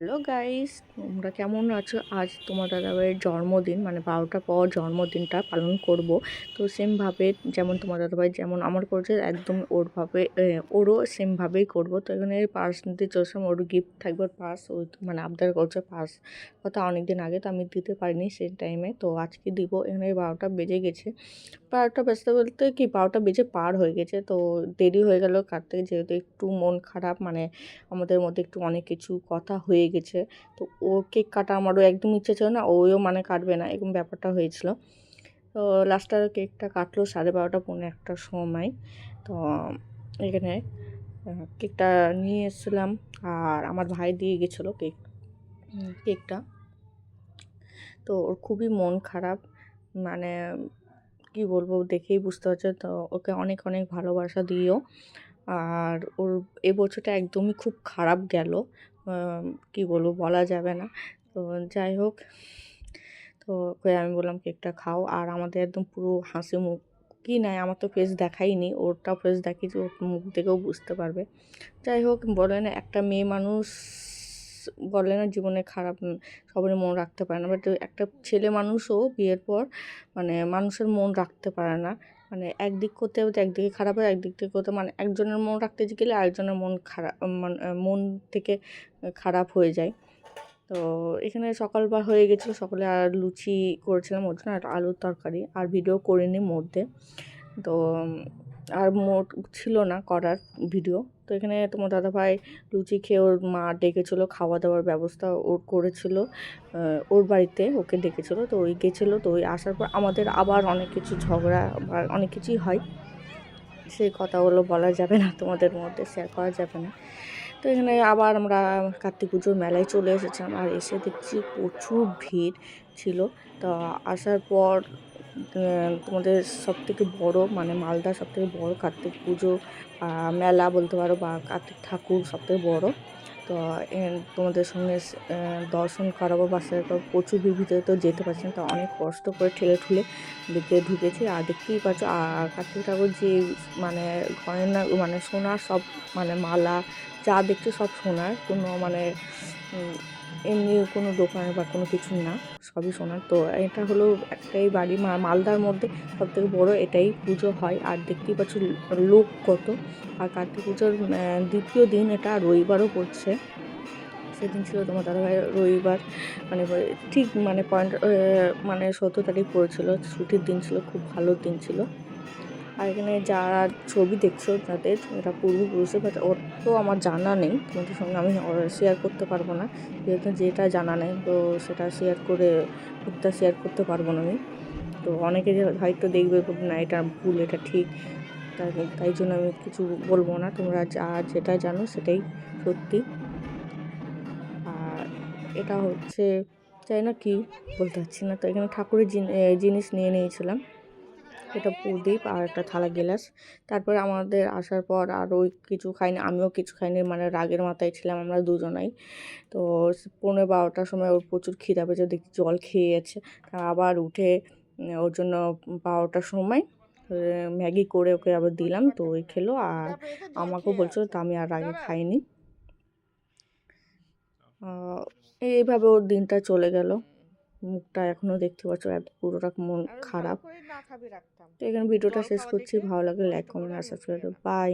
Hello guys, তোমরা কেমন আছো? আজ তোমার দাদাভাইয়ের জন্মদিন মানে বারোটা পর জন্মদিনটা পালন করব। তো সেমভাবে যেমন তোমার দাদাভাই যেমন আমার করছে, একদম ওরভাবে ওরও সেমভাবেই করব। তো এখানে পার্স নিতে চলছিলাম ওর গিফট থাকবে ওর পার্স ওই মানে আবদার করছে পার্স কথা অনেক দিন আগে তো আমি দিতে পারিনি সেই টাইমে তো আজকে দিব, এখানে বারোটা বেজে গেছে। বারোটা বাজতে বলতে কি, বারোটা বেজে পার হয়ে গেছে। তো দেরি হয়ে গেল কাটতে যেহেতু একটু মন খারাপ মানে আমাদের মধ্যে একটু অনেক কিছু কথা হয়ে গেছে। তো ও কেক কাটা আমারও একদম ইচ্ছে ছিল না ওও মানে কাটবে না, এরকম ব্যাপারটা হয়েছিল। তো লাস্টে কেকটা কাটলো সাড়ে বারোটা পৌনে একটার সময়। তো এখানে কেকটা নিয়ে এসেছিলাম আর আমার ভাই দিয়ে গেছিল কেক কেকটা। তো ওর খুবই মন খারাপ মানে কি বলব দেখেই বুঝতে পারছে তো, ওকে অনেক অনেক ভালোবাসা দিও। আর ওর এ বছরটা একদমই খুব খারাপ গেল। কি বলব, বলা যাবে না। তো যাই হোক, তো আমি বললাম, কেকটা খাও। আর আমাদের একদম পুরো হাসি মুখ, কি নাই, আমার তো ফেস দেখাইনি ওরটা ফেস ওর মুখ থেকেও বুঝতে পারবে। যাই হোক বলে না একটা মেয়ে মানুষ বলে না, জীবনে খারাপ সবারই মন রাখতে পারে না। বাট একটা ছেলে মানুষও বিয়ের পর মানে মানুষের মন রাখতে পারে না। মানে একদিক করতে হতে একদিকে খারাপ হয়, একদিক থেকে করতে মানে একজনের মন রাখতে গেলে আরেকজনের মন খারাপ মানে মন থেকে খারাপ হয়ে যায়। তো এখানে সকালবার হয়ে গেছিল, সকালে আর লুচি করেছিলাম, ওর জন্য আর আলুর তরকারি। আর ভিডিও করিনি মধ্যে তো আর মোট ছিল না করার ভিডিও তো এখানে তোমার দাদাভাই লুচি খেয়ে ওর মা ডেকেছিলো খাওয়া দাওয়ার ব্যবস্থা ওর করেছিল ওর বাড়িতে ওকে ডেকেছিলো। তো ওই গেছিল, তো ওই আসার পর আমাদের আবার অনেক কিছু ঝগড়া বা অনেক কিছুই হয়। সেই কথাগুলো বলা যাবে না, তোমাদের মধ্যে শেয়ার করা যাবে না। তো এখানে আবার আমরা কার্তিক পুজোর মেলায় চলে এসেছিলাম আর এসে দেখছি প্রচুর ভিড় ছিল। তো আসার পর তোমাদের সব থেকে বড়ো মানে মালদা সব থেকে বড়ো কার্তিক পুজো মেলা বলতে পারো বা কার্তিক ঠাকুর সব থেকে বড়ো। তো তোমাদের সঙ্গে দর্শন করাবো বা বাসায় প্রচুর ভিড় ভিতরে তো যেতে পারছি না, তো অনেক কষ্ট করে ঠেলে ঠুলে দিকে ঢুকেছি। আর দেখতেই পাচ্ছ, আর কার্তিক ঠাকুর যে মানে গয়না মানে সোনার সব মানে মালা, যা দেখছ সব সোনার, কোনো মানে এমনি কোনো দোকানে বা কোনো কিছু না, সবই সোনার। তো এটা হলো একটাই বাড়ি মালদার মধ্যে সব থেকে বড়ো এটাই পুজো হয়। আর দেখতেই পাচ্ছ লোক কত। আর কার্তিক পুজোর দ্বিতীয় দিন এটা রবিবারও পড়ছে। সেদিন ছিল তোমার দাদাভাই রবিবার। মানে ঠিক মানে পয়েন্ট মানে সতেরো তারিখ পড়েছিল। ছুটির দিন ছিল, খুব ভালো দিন ছিল। আর এখানে যারা ছবি দেখছ তাদের এটা পূর্বপুরুষের বাট ওর তো আমার জানা নেই, তোমাদের সঙ্গে আমি শেয়ার করতে পারব না। যেহেতু যেটা জানা নেই, তো সেটা শেয়ার করে ওটা শেয়ার করতে পারব না আমি। তো অনেকে হয়তো দেখবে না, এটা ভুল, এটা ঠিক তাই তাই জন্য আমি কিছু বলব না। তোমরা যা যেটা জানো সেটাই সত্যি। আর এটা হচ্ছে চাই না কি, বলতে পারছি না। তো এখানে ঠাকুরের জিনিস নিয়ে নিয়েছিলাম। এটা প্রদীপ আর একটা থালা গেলাস। তারপরে আমাদের আসার পর আর ওই কিছু খাইনি, আমিও কিছু খাইনি মানে রাগের মাথায় ছিলাম আমরা দুজনাই। তো পনেরো বারোটার সময় ওর প্রচুর খিদা পেয়েছে দেখি জল খেয়ে গেছে। আবার উঠে ওর জন্য বারোটার সময় ম্যাগি করে ওকে আবার দিলাম, তো ওই খেলো। আর আমাকেও বলছিল তো আমি আর আগে খাইনি। এইভাবে ওর দিনটা চলে গেল। মুখটা এখনও দেখতে পাচ্ছ এত পুরোটা মন খারাপ। তো এখানে ভিডিওটা শেষ করছি ভালো লাগলে লাইক কমেন্ট আর সাবস্ক্রাইব বাই